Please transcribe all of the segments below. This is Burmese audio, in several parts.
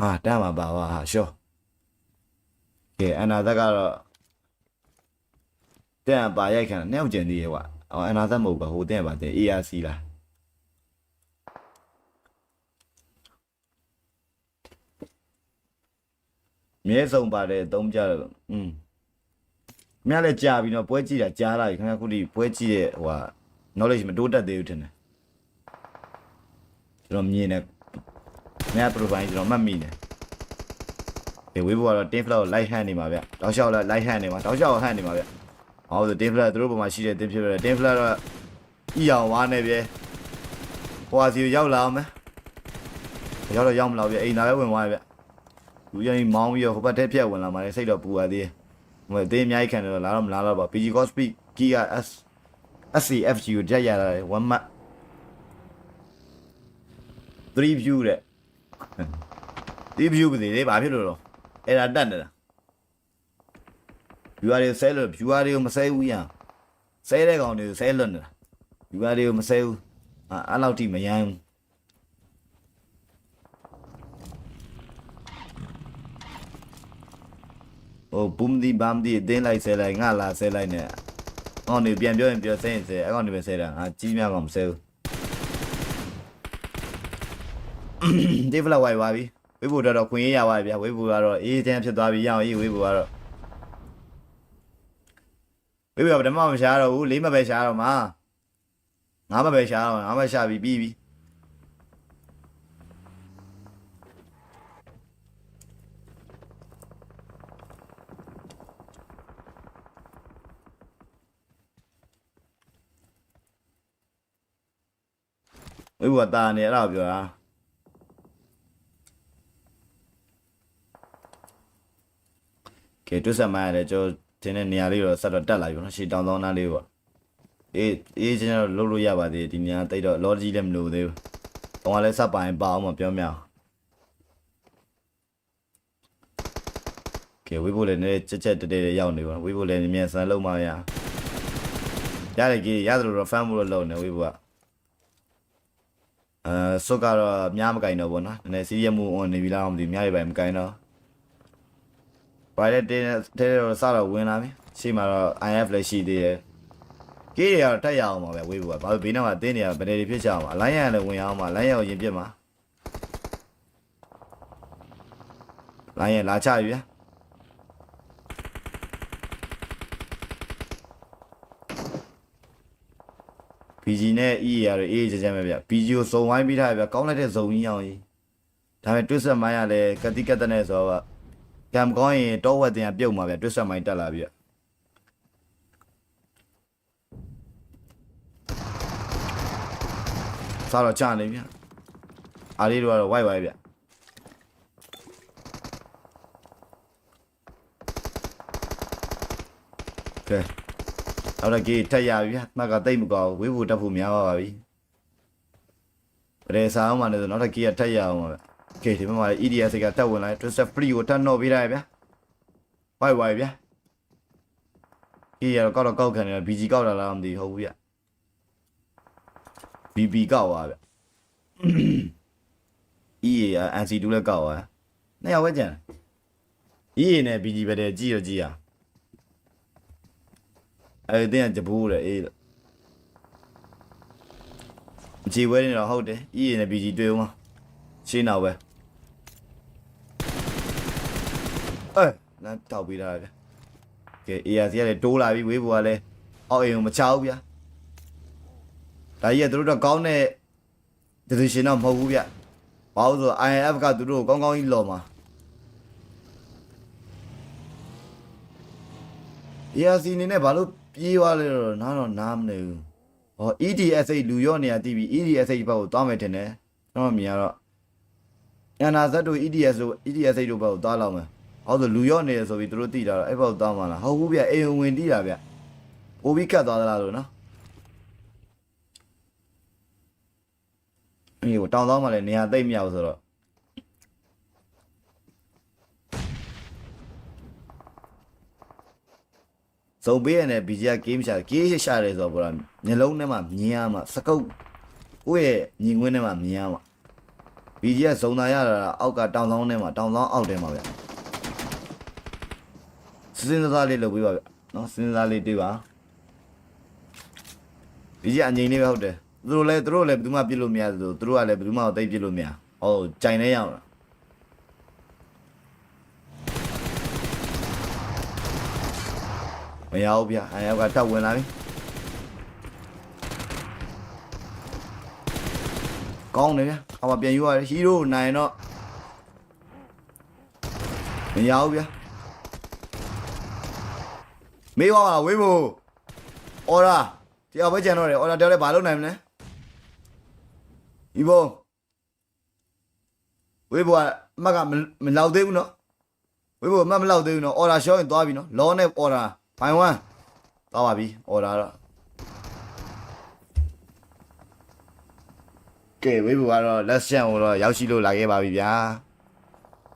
ဟာတန်းမှာပါပါဟာရှော့ကဲအနာသက်ကတော့တန်းပါရိုက်ခံတာနှစ်ယောက်ကျင်သေးရဲ့ကွာအော်အနာသက်မဟုတ်ပါဟိုတန်းပါတဲ့ ARC လားမြဲဆုံးပါတယ်သုံးကြတော့อืมမြလည်းကြာပြီနော်ပွဲကြည့်တာကြားလာပြီခင်ဗျာခုဒီပွဲကြည့်ရဲ့ဟိုဟာ knowledge မတိုးတက်သေးဘူးထင်တယ်ကျွန်တော်မြင်တယ် မြတ် profile ကျွန်တော်မှတ်မိတယ်ဒီဝေးဘောကတော့ team flow ကို light hand နေမှာဗျတောက်လျှောက်လာ light hand နေမှာတောက်လျှောက် hand နေမှာဗျဟောဆို team flow သူတို့ပုံမှာရှိတဲ့ team ဖြစ်တယ် team flow တော့ဤအောင်ဝါနေဗျဟိုဟာစီကိုရောက်လာအောင်မယ်ရောက်တော့ရောက်မလာဗျအိမ်သာပဲဝင်သွားဗျလူရင်မောင်းပြီးတော့ဟိုဘက်ထဲပြက်ဝင်လာမှလည်းစိတ်တော့ပူပါသေးတယ်ဟိုအသေးအများကြီးခံတယ်တော့လာတော့မလာတော့ပါ PG Cospeak Giga S SCFG ကိုတက်ရတာလေ1 month 3 view တဲ့ 3 view ပဲလေဘာဖြစ်လို့တော့အဲ့ဒါတက်နေတာ viewer တွေဆဲလို့ viewer တွေကိုမဆဲဘူးရဆဲတဲ့ကောင်တွေကိုဆဲလွတ်နေတာ viewer တွေကိုမဆဲဘူးအာအဲ့လောက်ထိမယမ်းဘူးဟိုဘုံဒီဘမ်ဒီအတင်းလိုက်ဆဲလိုက်ငါလာဆဲလိုက်နဲ့အော်နေပြန်ပြောရင်ပြောဆဲရင်ဆဲအဲ့ကောင်တွေပဲဆဲတာအာကြီးများကောင်မဆဲဘူး ဒီဖလာဝိုင်ပါပြီဝိဘူတော့ခွင့်ရရပါပြီဗျာဝိဘူကတော့အေးတန်းဖြစ်သွားပြီရအောင်အေးဝိဘူကတော့ဝိဘူကဗဒမမရှားတော့ဘူးလေးမပဲရှားတော့မှာငါမပဲရှားတော့ငါမရှားပြီပြီးပြီဝိဘူကတာနေအဲ့ဒါကိုပြောတာ ကဲတွတ်ဆက်မှရတယ်ကျွန်တော်တင်းတဲ့နေရာလေးတော့ဆက်တော့တက်လာပြီပေါ့နော်ရှေ့တောင်တောင်းသားလေးပေါ့အေးအေးကျွန်တော်လှုပ်လို့ရပါသေးတယ်ဒီနေရာတိတ်တော့လော်ကြီးလည်းမလို့သေးဘူး။တော့လည်းစပ်ပိုင်ပါအောင်မပြောမြောက်။ကဲဝိဖို့လည်းနည်းချက်ချက်တက်တက်ရောက်နေပါဝိဖို့လည်းမြန်ဆန်လုံးမရ။ရတယ်ကြီးရတယ်လို့တော့ဖမ်းမှုလို့လုပ်နေဝိဖို့ကအဲစုတ်ကတော့များမကင်တော့ဘောနော်နည်းနည်းစီးရမှု on နေပြီလားမသိဘူးများရပါမကင်တော့ ဘာလဲတင်းတဲတော့စတော့ဝင်လာပြီရှေ့မှာတော့ IF လည်းရှိသေးတယ်ကေးရတော့တက်ရအောင်ပါပဲဝေးဘူးကဘာလို့ဘေးနားမှာတင်းနေရဗတယ်တွေဖြစ်ကြအောင်အလိုင်းရလည်းဝင်အောင်ပါလိုင်းရကိုရင်ပြစ်မှာလိုင်းရလာချပြီဗျာ။ PG နဲ့ EA ရတော့အေးကြကြပဲဗျ။ PG ကိုစုံဝိုင်းပြီးထားဗျ။ကောင်းလိုက်တဲ့ဇုံကြီးအောင်ကြီး။ဒါပေမဲ့တွစ်ဆက်မိုင်းရလဲကတိကတ်တဲ့နဲ့ဆိုတော့ ကံမကောင်းရင်တောဝက်တင်ကပြုတ်မှာဗျတွတ်ဆက်မိုင်းတက်လာပြီစားတော့ချနေဗျအားလေးတို့ကတော့ဝိုက်ဝိုက်ဗျကဲအဲ့ဒါကြီးထက်ရပြီဗျမှတ်ကတိတ်မကောင်းဝေးဖို့တက်ဖို့များပါပါပြီပရေစားအောင်မလဲဆိုနောက်တစ်ကြီးကထက်ရအောင်ပါဗျ ကဲဒီမှာ EDS ကတက်ဝင်လာ Twister Free ကိုတက်တော့ပေးလိုက်ဗျာဝိုက်ဝိုက်ဗျာအေးရတော့ကောက်တော့ကောက်ခံနေတယ် BG ကောက်တာလားမသိဟုတ်ဘူးဗျ BB ကောက်သွားဗျ EA က NC2 လည်းကောက်သွားနှစ်ယောက်ပဲကြံ EA နဲ့ BG ပဲတည်းကြည့်ရကြည့်ရအဲ့ဒီတင်ကဂျပူးတယ်အေးလို့ကြည်ဝဲနေတော့ဟုတ်တယ် EA နဲ့ BG တွေ့ဦးမ ရှင်းတော့ပဲအဲလမ်းတောက်ပေးတာဗျကဲ ARC ကလည်းတိုးလာပြီဝေးဘူကလည်းအောက်အိမ်ကိုမချဘူးဗျဒါကြီးကသူတို့တော့ကောင်းတဲ့ decision တော့မဟုတ်ဘူးဗျဘာလို့ဆို INF ကသူတို့ကိုကောင်းကောင်းကြီးလော်မှာ ARC နေနဲ့ဘာလို့ပြေးသွားလဲတော့နားတော့နားမနေဘူးဟော EDSA လူရော့နေရတီးပြီး EDSA ဘက်ကိုသွားမယ်ထင်တယ်ကျွန်တော်မြင်ရတော့ NRZ တို့ EDS တို့ EDSA တို့ဘက်ကိုသွားလောက်မယ်ဟောဆိုလူရော့နေတယ်ဆိုပြီးသူတို့တိတာတော့အဲ့ဘက်ကိုသွားမှာလားဟုတ်ဘူးဗျအိမ်ဝင်တိတာဗျပိုပြီးကတ်သွားသလားလို့နော်အေးဟိုတောင်သွားမှလည်းနေရာသိမ့်မရဘူးဆိုတော့စုံပေးရတဲ့ BG က game ရှာ game ရှာတယ်ဆိုတော့ဘောလားမျိုးလုံးထဲမှာမြင်ရမှာစကုပ်ကိုယ့်ရဲ့မြင်ကွင်းထဲမှာမြင်ရမှာ BG ကဇုံသာရတာအောက်ကတောင်ဆောင်ထဲမှာတောင်ဆောင်အောက်ထဲမှာဗျစဉ်းစားလေးလုပ်ပေးပါဗျနော်စဉ်းစားလေးတွေးပါ BG အငိမ့်လေးပဲဟုတ်တယ်သူတို့လည်းသူတို့လည်းဘယ်သူမှပြစ်လို့မရသလိုသူတို့ကလည်းဘယ်သူမှသိပ်ပြစ်လို့မရဟောကြိုင်နေရအောင်လားမရဘူးဗျအဲယောက်ကတက်ဝင်လာပြီကောင်းတယ်ဗျ အမပြန်ယူရတယ်ဟီးရိုးနိုင်တော့မရဘူးဗျမေးပါပါဝေးဖို့အော်ရာတရားပဲကြံတော့တယ်အော်ရာတရားလည်းဘာလုပ်နိုင်မလဲဒီဘုံဝေးဖို့ကအမတ်ကမမလောက်သေးဘူးနော်ဝေးဖို့အမတ်မလောက်သေးဘူးနော်အော်ရာရှော့ရင်သွားပြီနော်လောနဲ့အော်ရာဘိုင်ဝမ်သွားပါပြီအော်ရာတော့ ကဲဝေးဖို့ကတော့လက်ရှန့်ကိုတော့ရောက်ရှိလို့လာခဲ့ပါပြီဗျာ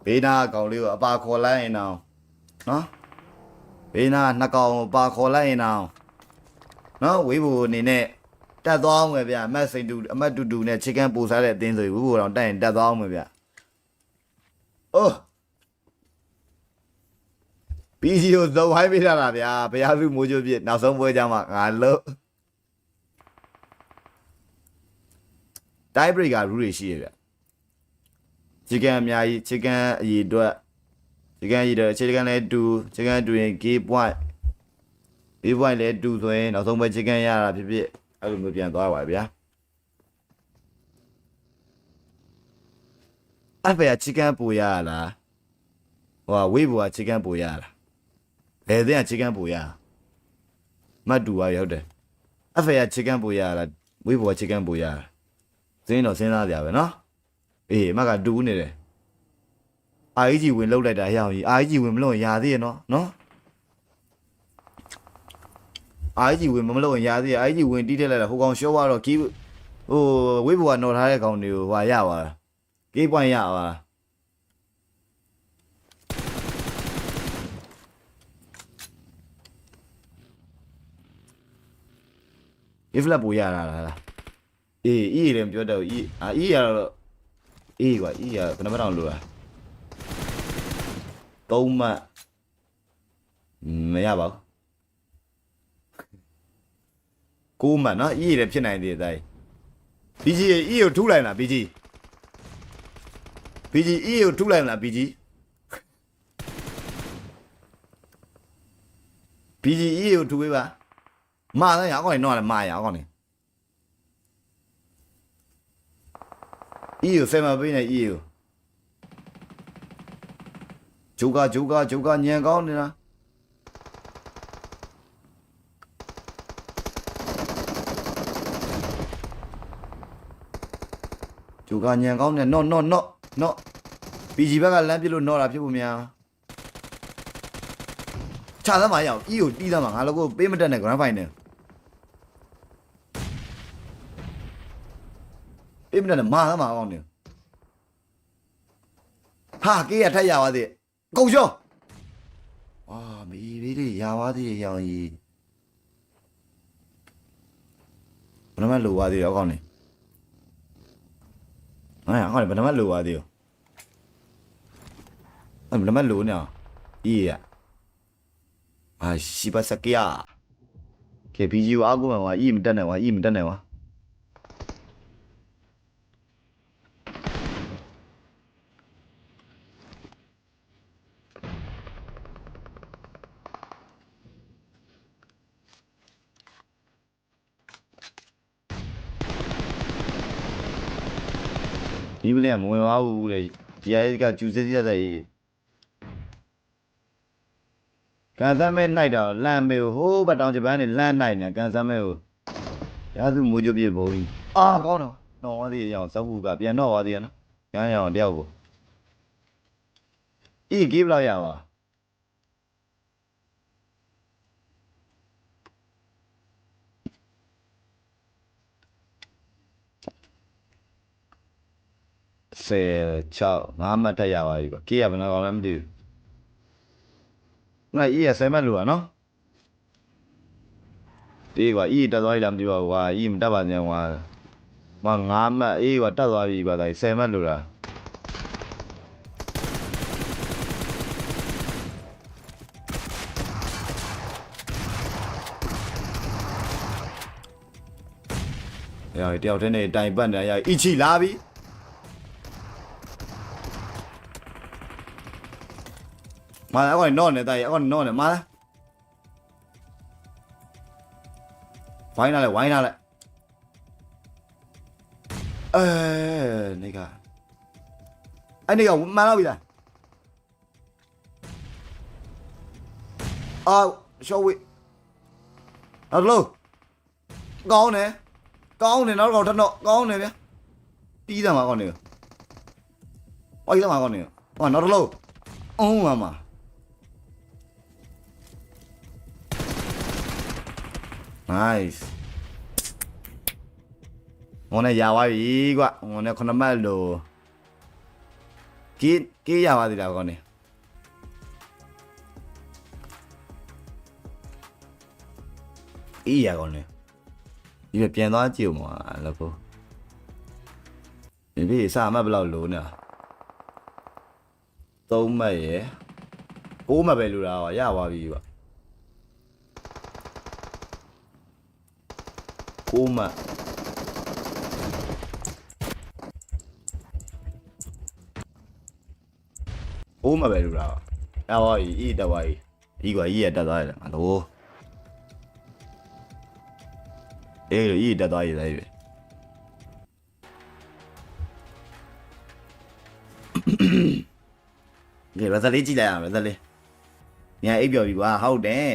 ဘေးနာအကောင်လေးကိုအပါခေါ်လိုက်ရင်တော့နော်ဘေးနာနှစ်ကောင်ကိုပါခေါ်လိုက်ရင်တော့နော်ဝေးဖို့အနေနဲ့တက်သွားအောင်ပဲဗျာအမတ်စိန်တူအမတ်တူတူနဲ့ချစ်ကန်ပူစားတဲ့အတင်းဆိုဝေးဖို့တော့တက်ရင်တက်သွားအောင်ပဲဗျာအိုး PC ကိုသဝိုင်းပေးတာလားဗျာဘုရားစုမိုးချိုးပြစ်နောက်ဆုံးပွဲကြမှာငါလို့ တိုင်းဘရိတ်ကရူတွေရှိရဗျချီကန်အများကြီးချီကန်အည်အတွက်ချီကန်အည်အတွက်ချီကန်လည်းတူချီကန်တူရင် gay point gay point လည်းတူဆိုရင်နောက်ဆုံးပွဲချီကန်ရတာဖြစ်ဖြစ်အဲ့လိုမျိုးပြန်သွားပါဗျာအဲ့ဖေကချီကန်ပူရလားဟိုဝေးဘူကချီကန်ပူရလားဘယ်တဲ့ချီကန်ပူရမတ်တူပါရောက်တယ်အဖေကချီကန်ပူရလားဝေးဘောချီကန်ပူရလား စင်းတော့စဉ်းစားကြပဲနော်အေးအမကတူနေတယ်အာကြီးဝင်လောက်လိုက်တာဟဲ့အောင်ကြီးအာကြီးဝင်မလို့ရာသေးရနော်နော်အာကြီးဝင်မလို့ရာသေးရအာကြီးဝင်တီးတက်လိုက်တာဟိုကောင်ရှော့သွားတော့ကီးဟိုဝေးဘောကနော်ထားတဲ့ကောင်တွေကိုဟာရပါလားကေးပွိုင်းရပါလား if လက်ပူရတာလား အေးအေးလည်းမပြောတော့အေးအာအေးရတော့အေးကွာအေးရဘယ်နှမတောင်လို့လားသုံးမှတ်မရပါဘူးကိုးမှတ်နော်အေးလည်းဖြစ်နိုင်သေးတယ်တိုင်း BG အေးကိုထုလိုက်လား BG BG အေးကိုထုလိုက်လား BG BG အေးကိုထုပေးပါမာတယ်ရအောင်ကောင်းနေတော့လည်းမာရအောင်ကောင်းနေ အီယိုဆယ်မပေးနေအီယိုဂျိုကာဂျိုကာဂျိုကာညံကောင်းနေတာဂျိုကာညံကောင်းနေနော်နော်နော်နော် PG ဘက်ကလမ်းပြလို့နော်တာဖြစ်ဖို့များခြာသမားရအောင်အီယိုတီးသမားငါတို့ကိုပေးမတက်နဲ့ grand final အေးမနဲ့မာသမားအောင်နေဟာကေးရထက်ရပါသေးအကုန်ရှောအာမီးလေးတွေရပါသေးရောင်ကြီးဘယ်နှမလိုပါသေးရောကောင်းနေဟာကောင်းနေဘယ်နှမလိုပါသေးရောအဲ့ဘယ်နှမလိုနေအောင်အေးရအာရှိပါစကရကေဘီဂျီဝါကူမှာအီမတက်နဲ့ဝါအီမတက်နဲ့ဝါ ဒီမလေးကမဝင်ပါဘူးတဲ့ဒီရဲကကျူစစ်စစ်တဲ့ကန်ဆမ်းမဲနိုင်တော့လမ်းမဲကိုဟိုးဘက်တောင်ဂျပန်နေလမ်းနိုင်နေကန်ဆမ်းမဲကိုရာစုမူကြပြဘုံကြီးအာကောင်းတော့တော့သေးရအောင်စောက်ဘူးကပြန်တော့ပါသေးရနော်ရမ်းရအောင်တယောက်ကိုအေးကေးဘလောက်ရပါ 6 9မှတ်တက်ရပါပြီကွာ K ကဘယ်နှကောင်လဲမသိဘူးငါ E က10မှတ်လို့อ่ะเนาะတေးကွာ E တက်သွားပြီလားမသိပါဘူးကွာ E မတက်ပါနဲ့ကွာမ9မှတ်အေးကွာတက်သွားပြီကွာဒါ10မှတ်လို့လား။အဲတယောက်တည်းနဲ့တိုင်ပတ်နေရအီချီလာပြီ။ မာအကောင်နော်နေတာအကောင်နော်နေမာဝိုင်းလာလေဝိုင်းလာလေအဲနေကအဲ့နေကမှန်တော့ပြီလားအာရှော့ဝေးဟယ်လိုကောင်းတယ်ကောင်းတယ်နောက်တော့ထပ်တော့ကောင်းတယ်ဗျာပြီးသား nice ဟိုနဲ့ရပါပြီကွဟိုနဲ့ခုနမတ်လို့ကီးကီးရပါသေးတာကောင်းတယ်အေးရကောင်းတယ်ဒီပဲပြန်သွားကြည့်ဦးမှာလို့ကိုဒီပြီစာမတ်ဘယ်လောက်လိုနေတာသုံးမတ်ရယ်ကိုးမတ်ပဲလိုတာပါရပါပြီပါ ကိုးမတ်ကိုးမတ်ပဲလိုတာပါရပါပြီဤတက်ပါပြီဤကွာဤရတက်သွားတယ်ငါတို့အေးရည်တက်သွားရည်လည်းပဲကဲရသလေးကြည့်လိုက်အောင်ရသလေးညာအိပ်ပြော်ပြီကွာဟုတ်တယ်